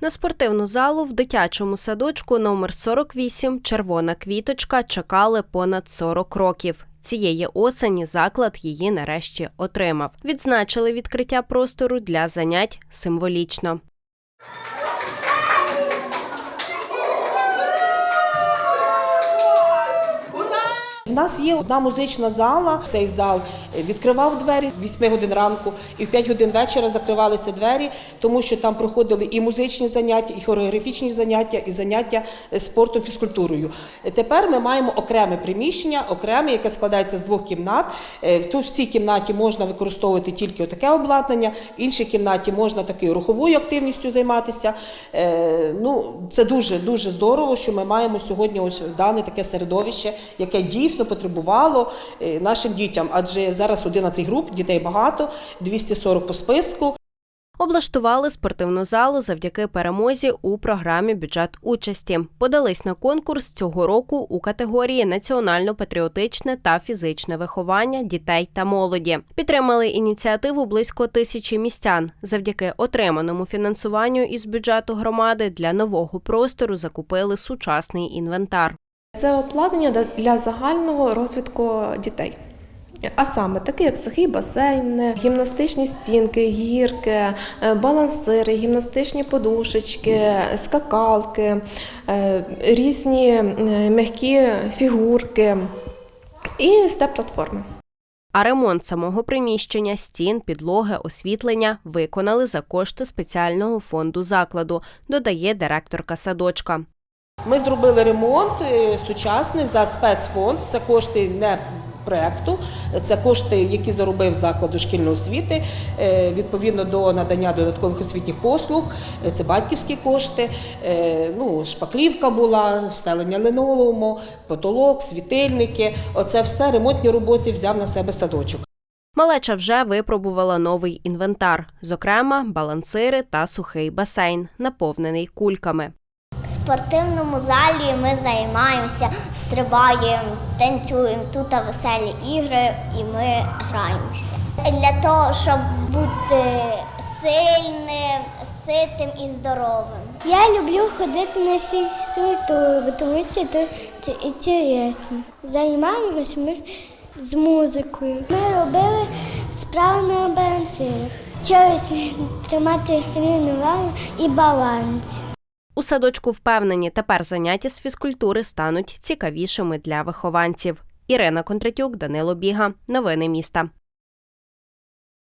На спортивну залу в дитячому садочку номер 48 Червона квіточка чекали понад 40 років. Цієї осені заклад її нарешті отримав. Відзначили відкриття простору для занять символічно. У нас є одна музична зала. Цей зал відкривав двері в 8 годин ранку і в 5 годин вечора закривалися двері, тому що там проходили і музичні заняття, і хореографічні заняття, і заняття спортом, фізкультурою. Тепер ми маємо окреме приміщення, окреме, яке складається з двох кімнат. Е, Тут в цій кімнаті можна використовувати тільки отаке обладнання, в іншій кімнаті можна такою руховою активністю займатися. Е, Ну, це дуже дуже здорово, що ми маємо сьогодні ось дане таке середовище, яке дійсно потребувало е, нашим дітям. Адже зараз 11 груп, дітей багато, 240 по списку. Облаштували спортивну залу завдяки перемозі у програмі бюджет участі. Подались на конкурс цього року у категорії національно-патріотичне та фізичне виховання дітей та молоді. Підтримали ініціативу близько тисячі містян. Завдяки отриманому фінансуванню із бюджету громади для нового простору закупили сучасний інвентар. Це обладнання для- загального розвитку дітей. А саме таке, як сухий басейн, гімнастичні стінки, гірки, е, балансири, гімнастичні подушечки, скакалки, е, різні е, м'які фігурки і степ-платформи. А ремонт самого приміщення, стін, підлоги, освітлення виконали за кошти спеціального фонду закладу, додає директорка садочка. Ми зробили ремонт е, сучасний за спецфонд. Це кошти не проекту, це кошти, які заробив заклад дошкільної освіти е, відповідно до надання додаткових освітніх послуг. Е, Це батьківські кошти. Ну, шпаклівка була, встелення линолеуму, потолок, світильники. Оце все ремонтні роботи взяв на себе садочок. Малеча вже випробувала новий інвентар, зокрема балансири та сухий басейн, наповнений кульками. Спортивному залі ми займаємося, стрибаємо, танцюємо. Тут веселі ігри і ми граємося. Для того, щоб бути сильним, ситим і здоровим. Я люблю ходити на фізкультуру, тому що це цікаво. Займаємося ми з музикою. Ми робили справи на балансирах. Вчилися тримати рівновагу і баланс. У садочку впевнені, тепер заняття з фізкультури стануть цікавішими для вихованців. Ірина Кондратюк, Данило Біга. Новини міста.